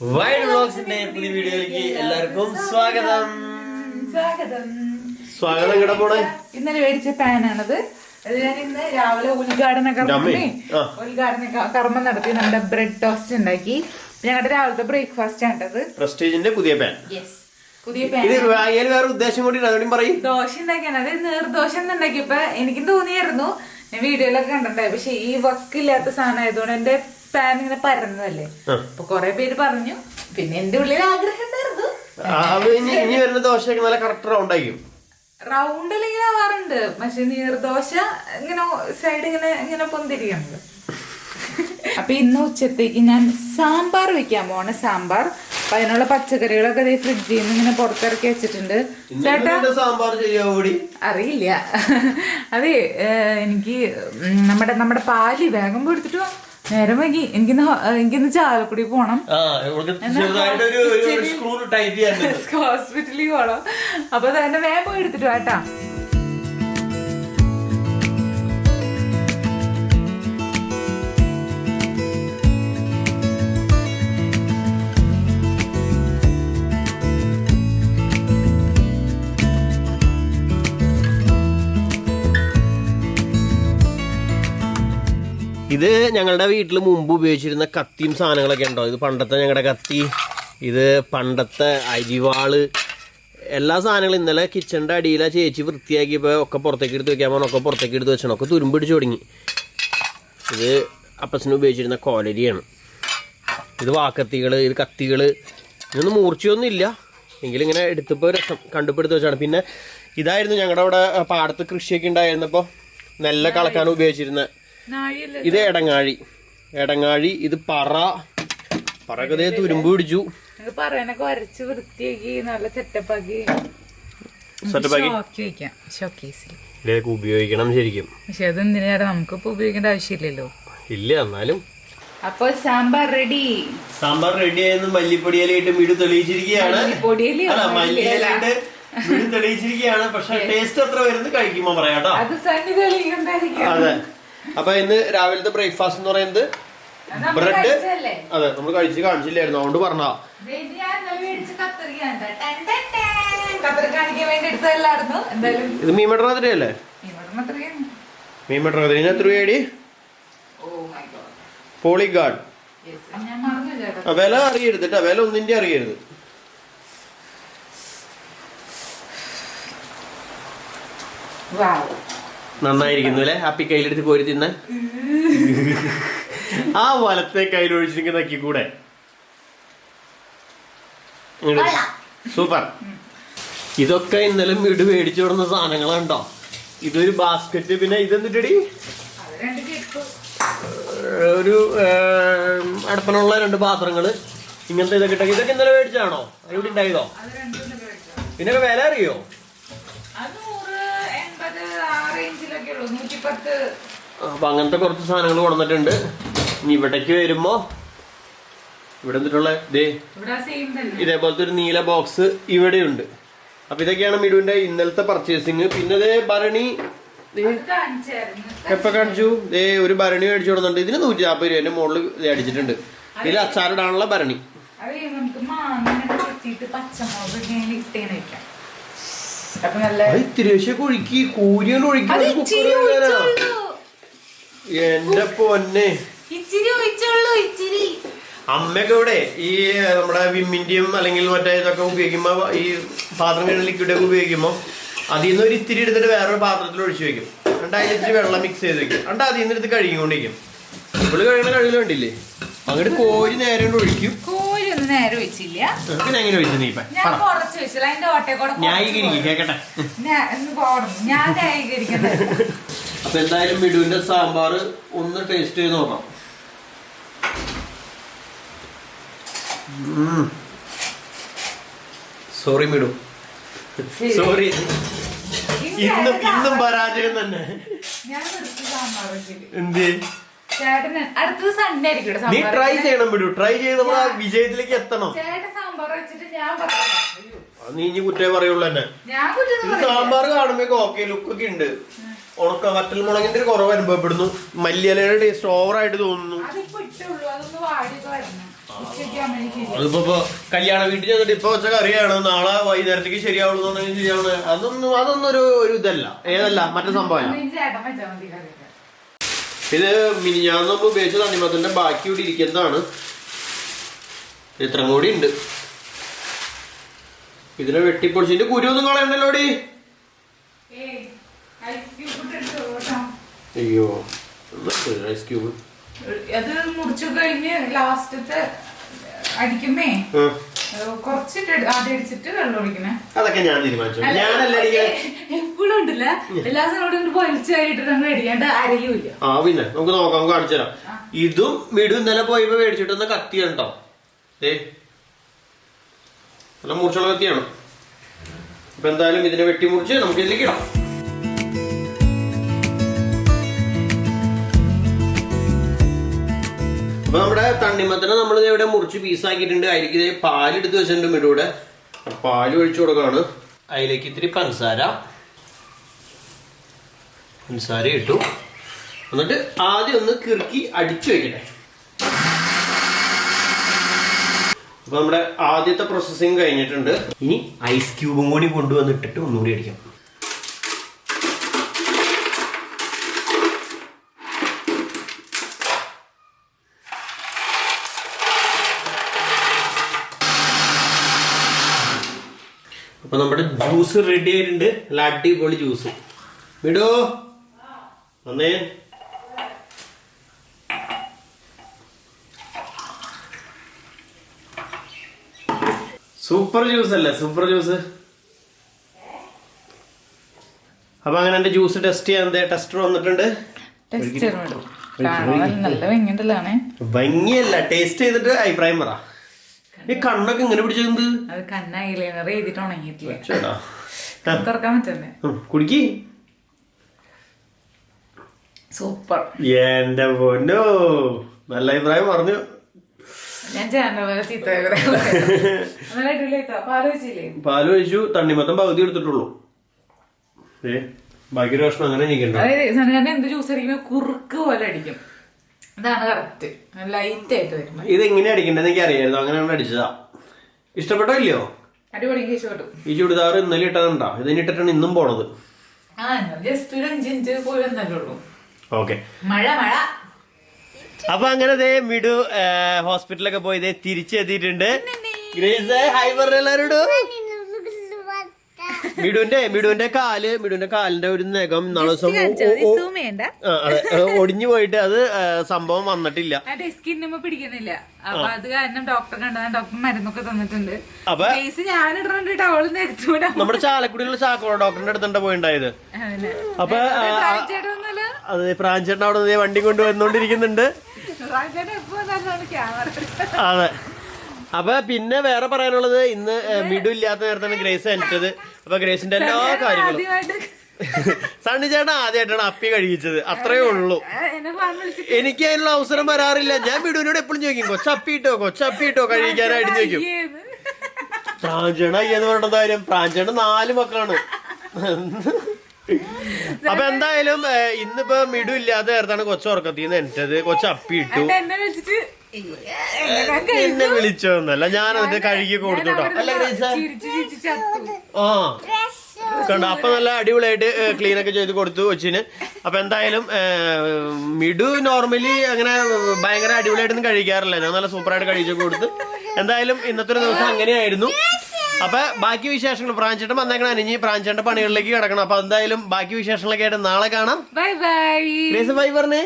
Wide വ്ളോഗ്സിന്റെ പുതിയ വീഡിയോയിലേക്ക് എല്ലാവർക്കും സ്വാഗതം. സ്വാഗതം. സ്വാഗതം കിട പോണേ? ഇന്നലെ മേടിച്ച പാനാണത്. അത് ഞാൻ ഇന്ന് രാവിലെ ഉദ്ഘാടന കർമ്മ. ഉദ്ഘാടന കർമ്മം നടത്തി നമ്മുടെ ബ്രെഡ് ടോസ്റ്റ് ഉണ്ടാക്കി. ഞങ്ങളുടെ രാവിലത്തെ ബ്രേക്ക്ഫാസ്റ്റ് ആണ്ടത് പ്രസ്റ്റീജിന്റെ പുതിയ പാൻ. യെസ് പുതിയ പാൻ വേറെ ഉദ്ദേശം കൂടി അതുകൂടി പറയും. ദോശ ഉണ്ടാക്കിയാണ്. അത് നീർദോശ എന്നുണ്ടാക്കിയപ്പോ എനിക്കും തോന്നിയായിരുന്നു. ഞാൻ വീഡിയോയിലൊക്കെ കണ്ടിട്ടുണ്ടായി. പക്ഷെ ഈ വക്കില്ലാത്ത സാധനം ആയതുകൊണ്ട് എന്റെ പാൻ ഇങ്ങനെ പരന്നതല്ലേ. അപ്പൊ കൊറേ പേര് പറഞ്ഞു പിന്നെ എന്റെ ഉള്ളിൽ ആഗ്രഹം ഉണ്ടായിരുന്നു. അത് ഇനി ഇനി വരുന്ന ദോശയൊക്കെ നല്ല കറക്റ്റ് റൗണ്ട് ആയിരിക്കും. ഇങ്ങനെ ആവാറുണ്ട്. പക്ഷെ നീർദോശ ഇങ്ങനെ സൈഡ് ഇങ്ങനെ ഇങ്ങനെ പൊന്തിരിക്കുന്നത് അപ്പൊ ഇന്ന് ഉച്ചത്തേക്ക് ഞാൻ സാമ്പാർ വെക്കാൻ പോണ സാമ്പാർ. അപ്പൊ അതിനുള്ള പച്ചക്കറികളൊക്കെ ദേ ഫ്രിഡ്ജിൽ നിന്ന് ഇങ്ങനെ പുറത്തിറക്കി വെച്ചിട്ടുണ്ട്. ചേട്ടാ? സാമ്പാർ അറിയില്ല. അതെ എനിക്ക് നമ്മുടെ നമ്മുടെ പാൽ വേഗം എടുത്തിട്ട് വാ. നേരം വൈകി. എനിക്കിന്ന് എനിക്കിന്ന് ചാലക്കുടി പോണം. ഹോസ്പിറ്റലിൽ പോണം. അപ്പൊ തന്നെ വേഗം പോയി എടുത്തിട്ട് വാട്ടാ ഇത് ഞങ്ങളുടെ വീട്ടിൽ മുമ്പ് ഉപയോഗിച്ചിരുന്ന കത്തിയും സാധനങ്ങളൊക്കെ ഉണ്ടോ? ഇത് പണ്ടത്തെ ഞങ്ങളുടെ കത്തി ഇത് പണ്ടത്തെ അരിവാൾ. എല്ലാ സാധനങ്ങളും ഇന്നലെ കിച്ചണിന്റെ അടിയിലെ ചേച്ചി വൃത്തിയാക്കിയപ്പോൾ ഒക്കെ പുറത്തേക്ക് എടുത്ത് വെക്കാൻ പോകണം ഒക്കെ പുറത്തേക്ക് എടുത്ത് വെച്ചാണ്. ഒക്കെ തുരുമ്പിടിച്ച് തുടങ്ങി. ഇത് അപ്പച്ചന് ഉപയോഗിച്ചിരുന്ന കോലരിയാണ്. ഇത് വാക്കത്തികൾ ഇത് കത്തികൾ ഇതൊന്നും മൂർച്ചയൊന്നുമില്ല. എങ്കിലും ഇങ്ങനെ എടുത്തപ്പോൾ രസം കണ്ടുപിടുത്ത് എടുത്ത് വെച്ചാണ്. പിന്നെ ഇതായിരുന്നു ഞങ്ങളുടെ അവിടെ പാടത്ത് കൃഷിയൊക്കെ ഉണ്ടായിരുന്നപ്പോൾ നെല്ല് കളക്കാൻ ഉപയോഗിച്ചിരുന്ന. ഇത് എടങ്ങാഴി. എടങ്ങാഴി ഇത് പറ. പറകതേ തുരുമ്പ് പിടിച്ചു. വരച്ച് വൃത്തിയാക്കി നല്ല ഇതിലേക്ക് ഉപയോഗിക്കണം ശരിക്കും. പക്ഷെ അതെന്തിനാണ് നമുക്കിപ്പോ ഉപയോഗിക്കേണ്ട ആവശ്യമില്ലല്ലോ. ഇല്ല എന്നാലും. അപ്പൊ സാമ്പാർ റെഡി സാമ്പാർ റെഡി ആയെന്ന് മല്ലിപ്പൊടിയിലായിട്ട് വീട് തെളിയിച്ചിരിക്കുകയാണ്. മല്ലിയിലായിട്ട് വീട് തെളിയിച്ചിരിക്കുകയാണ്. പക്ഷെ ടേസ്റ്റ് എത്ര വരുന്നത് കഴിക്കുമ്പോ പറയാട്ടോ അത് അതെ. അപ്പൊ ഇന്ന് രാവിലത്തെ ബ്രേക്ക്ഫാസ്റ്റ് എന്ന് പറയുന്നത് ബ്രെഡ്? അതെ നമ്മൾ കഴിച്ച് കാണിച്ചില്ലായിരുന്നു. അതുകൊണ്ട് പറഞ്ഞാ ഇത് മീൻ മട്ടർ കത്രികയാണ്. മീൻ മട്ടർ അതിരി എത്ര രൂപയടി പോളിഗാർഡ് വില അറിയരുത് കേട്ടോ. വില ഒന്നിന്റെ അറിയരുത്. വാവ് നന്നായിരിക്കുന്നു അല്ലെ? ഹാപ്പി കയ്യിലെടുത്ത് കോരി തിന്നാൻ ആ വലത്തെ കയ്യിലൊഴിച്ചിരിക്കുന്ന നക്കി കൂടെ. സൂപ്പർ. ഇതൊക്കെ ഇന്നലെ വീട് മേടിച്ചു കൊടുന്ന സാധനങ്ങളുണ്ടോ ഇതൊരു ബാസ്ക്കറ്റ് പിന്നെ ഇതെന്നിട്ടടി ഒരു അടുപ്പനുള്ള രണ്ട് പാത്രങ്ങൾ. ഇങ്ങനത്തെ ഇതൊക്കെ ഇതൊക്കെ ഇന്നലെ മേടിച്ചാണോ ഇവിടെ ഉണ്ടായതോ? പിന്നെ. ഇതിനൊക്കെ വില അറിയോ? റേഞ്ചിലൊക്കെ ഉള്ളൂ. നൂറ്റിപ്പത്ത് അപ്പൊ അങ്ങനത്തെ കുറച്ച് സാധനങ്ങൾ കൊടുത്തിട്ടുണ്ട് ഇനി ഇവിടേക്ക് വരുമ്പോ ഇവിടെ എന്നിട്ടുള്ള ഇതേപോലത്തെ ഒരു നീല ബോക്സ് ഇവിടെ ഉണ്ട് അപ്പൊ ഇതൊക്കെയാണ് മിടുവിന്റെ ഇന്നലത്തെ പർച്ചേസിങ് പിന്നെ ദേ ഭരണി എപ്പൊ കാണിച്ചു? ദേ ഒരു ഭരണി മേടിച്ചു കൊടുക്കുന്നുണ്ട് ഇതിന് നൂറ്റി നാൽപ്പത് രൂപ മുകളിൽ അടിച്ചിട്ടുണ്ട്. ഇതിൽ അച്ചാറിടാനുള്ള ഭരണി. പച്ചമുളക് ഇട്ടേന്ന് വെക്കാം. അപ്പൊ നല്ല അത് ഇത്തിരി പക്ഷെ ഒഴുക്കി കൂരിയോണ്ട് അത് ഒഴുക്കി എന്റെ പൊന്നെ. ഇച്ചിരി ഒഴിച്ചോളൂ ഇച്ചിരി. അമ്മയൊക്കെ ഇവിടെ ഈ നമ്മുടെ വിമ്മിന്റെയും അല്ലെങ്കിൽ മറ്റേ ഇതൊക്കെ ഉപയോഗിക്കുമ്പോ ഈ പാത്രം കഴിഞ്ഞ ലിക്വിഡ് ഒക്കെ ഉപയോഗിക്കുമ്പോ അതിൽ നിന്ന് ഒരു ഇത്തിരി എടുത്തിട്ട് വേറൊരു പാത്രത്തിൽ ഒഴിച്ചു വെക്കും. എന്നിട്ട് അതിൽ ഇത്തിരി വെള്ളം മിക്സ് ചെയ്ത് വെക്കും. എന്നിട്ട് അതിൽ നിന്ന് എടുത്ത് കഴുകിക്കൊണ്ടിരിക്കും. ഇവൾ കഴിയുന്ന കഴുകൽ വേണ്ടില്ലേ അങ്ങോട്ട് കോരി നേരം കൊണ്ട് ഒഴിക്കും. കോരി നേരെ ഒഴിച്ചില്ല എങ്ങനെ ഒഴിച്ചു നീ ഞാൻ കുറച്ച് വെച്ചില്ല. അതിന്റെ ഓട്ടെ കൂടെ കുറച്ച് ന്യായീകരിക്കും കേക്കട്ടെ. ഞാൻ ന്യായീകരിക്കുന്നത് അപ്പൊ എന്തായാലും മിടുവിന്റെ സാമ്പാർ ഒന്ന് ടേസ്റ്റ് ചെയ്ത് നോക്കാം സോറി മിടു സോറി ഇന്നും ഇന്നും പരാജയം തന്നെ. ഞാൻ എന്ത്? ചേട്ടന് അടുത്തത് സൺഡേ ആയിരിക്കും ഇവിടെ നീ ട്രൈ ചെയ്യണം മിടു ട്രൈ ചെയ്ത് നമ്മൾ ആ വിജയത്തിലേക്ക് എത്തണം. ചേട്ടൻ സാമ്പാർ വെച്ചിട്ട് ഞാൻ പറഞ്ഞു അത് നീ ഇനി കുറ്റേ പറയുള്ളൂ തന്നെ. ഞാൻ കുറ്റം ഇത് പറയില്ല. സാമ്പാർ കാണുമ്പോ ഓക്കെ ലുക്കൊക്കെ ഉണ്ട്. ഉണക്ക വറ്റൽ മുളകിന്റെ ഒരു കുറവ് അനുഭവപ്പെടുന്നു. മല്ലിയിലയുടെ ടേസ്റ്റ് ഓവറായിട്ട് തോന്നുന്നു. അതിപ്പോ ഇട്ടുള്ളൂ അതൊന്ന് വാടിയൊക്കെ വരണം. ഉച്ചയ്ക്ക് ആകുമ്പോഴേക്കും ശരിയാവും. അതിപ്പോ ഇപ്പൊ കല്യാണ വീട്ടിൽ ചെന്നിട്ട് ഇപ്പൊ വെച്ച കറിയാണ്. നാളെ വൈകുന്നേരത്തേക്ക് ശരിയാവുള്ളൂ എന്നുണ്ടെങ്കിൽ ശരിയാവുന്നത് അതൊന്നും അതൊന്നും ഒരു ഒരു ഇതല്ല. ഏതല്ല? മറ്റു സംഭവമാണ് ഇതിന് ചേട്ടൻ വെച്ചാൽ മതി കറിയൊക്കെ. ഇത് മിനിഞ്ഞാന്ന് നമ്മൾ ഉപയോഗിച്ച തണ്ണിമത്തന്റെ ബാക്കി കൂടി ഇരിക്കുന്നതാണ്. ഇത്രയും കൂടി ഉണ്ട്. ഇതിനെ വെട്ടിപ്പൊളിച്ചിന്റെ കുരുവൊന്നും കളയണ്ടല്ലോടി. അയ്യോ ഐസ് ക്യൂബ് അത് മുറിച്ചു കഴിഞ്ഞ് ലാസ്റ്റത്തെ അടിക്കുമ്പേ കുറച്ചിട്ട് ആദ്യം അടിച്ചിട്ട് വെള്ളം ഒഴിക്കണേ. അതൊക്കെ ഞാൻ തീരുമാനിച്ചു. ഞാനല്ല ഉണ്ടല്ല? എല്ലാ സാധനവും അരയൂല്ല. ആ പിന്നെ നമുക്ക് നോക്കാം നമുക്ക് കാണിച്ചു തരാം. ഇതും മിടു ഇന്നലെ പോയി മേടിച്ചിട്ട് കത്തിയാണ് കേട്ടോ ഏ നല്ല മുറിച്ചുള്ള കത്തിയാണ്. അപ്പൊ എന്തായാലും ഇതിനെ വെട്ടി മുറിച്ച് നമുക്ക് ഇതിലേക്ക് ഇടാം. അപ്പൊ നമ്മുടെ തണ്ണിമത്തനെ നമ്മൾ ഇവിടെ മുറിച്ച് പീസാക്കിയിട്ടുണ്ട്. അതിലേക്ക് ഇതേ പാലെടുത്ത് വെച്ചിട്ടുണ്ട് മിടൂടെ. പാൽ ഒഴിച്ചു കൊടുക്കാണ്. അതിലേക്ക് ഇത്തിരി പഞ്ചസാര. പഞ്ചസാര ഇട്ടു. എന്നിട്ട് ആദ്യം ഒന്ന് കിറുക്കി അടിച്ചു വയ്ക്കട്ടെ അപ്പൊ നമ്മുടെ ആദ്യത്തെ പ്രോസസ്സിങ് കഴിഞ്ഞിട്ടുണ്ട്. ഇനി ഐസ് ക്യൂബും കൂടി കൊണ്ടുവന്ന് ഇട്ടിട്ട് ഒന്നുകൂടി അടിക്കാം. അപ്പൊ നമ്മുടെ ജ്യൂസ് റെഡി ആയിട്ടുണ്ട്. നല്ല അടിപൊളി ജ്യൂസ് വിടോ. വന്നേ സൂപ്പർ ജ്യൂസ് അല്ലേ? Super juice. അപ്പൊ അങ്ങനെ എന്റെ ജ്യൂസ് ടെസ്റ്റ് ചെയ്യാൻ ടെസ്റ്റർ വന്നിട്ടുണ്ട്. ഭംഗിയല്ല ടേസ്റ്റ് ചെയ്തിട്ട് അഭിപ്രായം പറ. ഈ കണ്ണൊക്കെ ഇങ്ങനെ പിടിച്ചത് അത് സൂപ്പർ. എന്റെ പൊന്നോ നല്ല അഭിപ്രായം പറഞ്ഞു. ഞാൻ പോലെ പാൽ ഒഴിച്ചു തണ്ണിമത്തം പകുതി എടുത്തിട്ടുള്ളൂ. ഏ ബാക്കി ഒരു ഭക്ഷണം അങ്ങനെ അതായത് എന്ത് ജ്യൂസ് അടിക്കുമ്പോ കുറുക്ക് പോലെ അടിക്കും. ഇതാണ് കറക്റ്റ് ലൈറ്റ് ആയിട്ട് വരും ഇത് എങ്ങനെ അടിക്കണ്ടെന്ന് എനിക്ക് അറിയായിരുന്നു. അങ്ങനെ അടിച്ചതാ. ഇഷ്ടപ്പെട്ടോ ഇല്ലയോ? അടിപൊളി ഇഷ്ടപ്പെട്ടു. ഈ ചുടിദാർ ഇന്നലെ ഇട്ടതുണ്ടാ? ഇതിന് ഇട്ടിട്ടാണ് ഇന്നും പോണത്. ആ ജസ്റ്റ് ഒരു അഞ്ചിഞ്ച് മിനിറ്റ് പോയി ഉള്ളൂ. ഓക്കെ. മഴ മഴ. അപ്പൊ അങ്ങനെ ദേ മിഡു ഹോസ്പിറ്റലൊക്കെ പോയി ദേ തിരിച്ചെത്തിയിട്ടുണ്ട്. ഗ്രേസ് ഹൈ പറഞ്ഞ എല്ലാവരോടും മിഡുവിന്റെ മിഡുവിന്റെ കാൽ മിഡുവിന്റെ കാലിന്റെ ഒരു നഖം നാളെ ഒടിഞ്ഞു പോയിട്ട് അത് സംഭവം വന്നിട്ടില്ല. പിടിക്കുന്നില്ല. അപ്പൊ അത് കാരണം ഡോക്ടർ കണ്ടതാണ് ഡോക്ടർ മരുന്നൊക്കെ തന്നിട്ടുണ്ട്. അപ്പൊ നമ്മുടെ ചാലക്കുടിയിലുള്ള ചാക്കോ ഡോക്ടറിന്റെ അടുത്തുണ്ട് പോയിണ്ടായത്. അപ്പൊ അത് പ്രാഞ്ചേട്ടൻ അവിടെ നിന്ന് വണ്ടി കൊണ്ട് ക്യാമറ അതെ. അപ്പൊ പിന്നെ വേറെ പറയാനുള്ളത് ഇന്ന് മിഡു ഇല്ലാത്ത നേരത്താണ് ഗ്രേസ് എനിച്ചത് അപ്പൊ ഗ്രേസിന്റെ എല്ലാ കാര്യങ്ങളും. സണ്ണി ചേട്ടൻ ആദ്യമായിട്ടാണ് അപ്പി കഴിച്ചത് അത്രേ ഉള്ളൂ. എനിക്ക് അതിനുള്ള അവസരം വരാറില്ല. ഞാൻ മിഡുവിനോട് എപ്പോഴും ചോദിക്കും കൊച്ചപ്പി ഇട്ടോ കൊച്ചപ്പി ഇട്ടോ കഴിക്കാനായിട്ട് ചോദിക്കും? പ്രാഞ്ചേണ അയ്യെന്ന് പറഞ്ഞ കാര്യം? പ്രാഞ്ചേണ നാല് മക്കളാണ്. അപ്പൊ എന്തായാലും ഇന്നിപ്പോ മിടു ഇല്ലാതെ നേരത്താണ് കൊച്ചുറക്കത്തിന്ന് എനിച്ചത് കൊച്ചപ്പി ഇട്ടു. എന്നിട്ട് എന്നെ വിളിച്ചിട്ട് എന്നെ വിളിച്ചോന്നല്ല ഞാൻ അതിന്റെ കഴുകി കൊടുത്തുട്ടോ അല്ല ആ. കണ്ടോ? അപ്പൊ നല്ല അടിപൊളിയായിട്ട് ക്ലീൻ ഒക്കെ ചെയ്ത് കൊടുത്തു കൊച്ചിന്. അപ്പൊ എന്തായാലും മിടു മിഡു നോർമലി അങ്ങനെ ഭയങ്കര അടിപൊളിയായിട്ടൊന്നും കഴിക്കാറില്ല. ഞാൻ നല്ല സൂപ്പറായിട്ട് കഴിച്ചു കൊടുത്ത്. എന്തായാലും ഇന്നത്തെ ഒരു ദിവസം അങ്ങനെയായിരുന്നു. അപ്പൊ ബാക്കി വിശേഷങ്ങൾ പ്രാഞ്ചേട്ടൻ വന്നേക്കണം. ഇനി പ്രാഞ്ചേട്ടൻ പണികളിലേക്ക് കിടക്കണം. അപ്പൊ എന്തായാലും ബാക്കി വിശേഷങ്ങളൊക്കെ ആയിട്ട് നാളെ കാണാം. ബൈ ബൈ ബൈ പറഞ്ഞേ.